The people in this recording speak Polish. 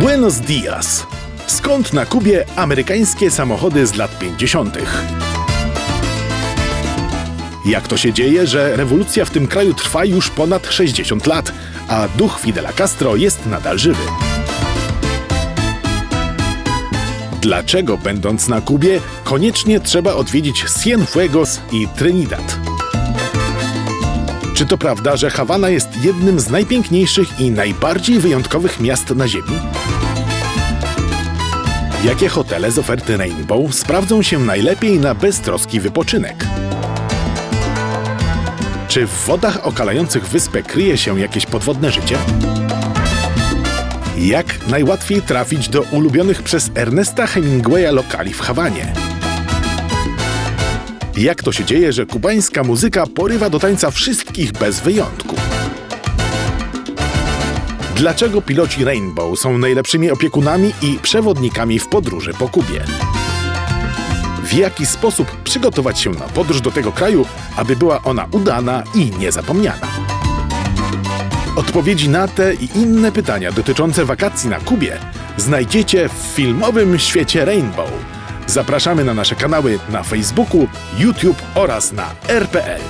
Buenos Dias. Skąd na Kubie amerykańskie samochody z lat 50. Jak to się dzieje, że rewolucja w tym kraju trwa już ponad 60 lat, a duch Fidela Castro jest nadal żywy? Dlaczego, będąc na Kubie, koniecznie trzeba odwiedzić Cienfuegos i Trinidad? Czy to prawda, że Hawana jest jednym z najpiękniejszych i najbardziej wyjątkowych miast na Ziemi? Jakie hotele z oferty Rainbow sprawdzą się najlepiej na beztroski wypoczynek? Czy w wodach okalających wyspę kryje się jakieś podwodne życie? Jak najłatwiej trafić do ulubionych przez Ernesta Hemingwaya lokali w Hawanie? Jak to się dzieje, że kubańska muzyka porywa do tańca wszystkich bez wyjątku? Dlaczego piloci Rainbow są najlepszymi opiekunami i przewodnikami w podróży po Kubie? W jaki sposób przygotować się na podróż do tego kraju, aby była ona udana i niezapomniana? Odpowiedzi na te i inne pytania dotyczące wakacji na Kubie znajdziecie w filmowym świecie Rainbow. Zapraszamy na nasze kanały na Facebooku, YouTube oraz na RPL.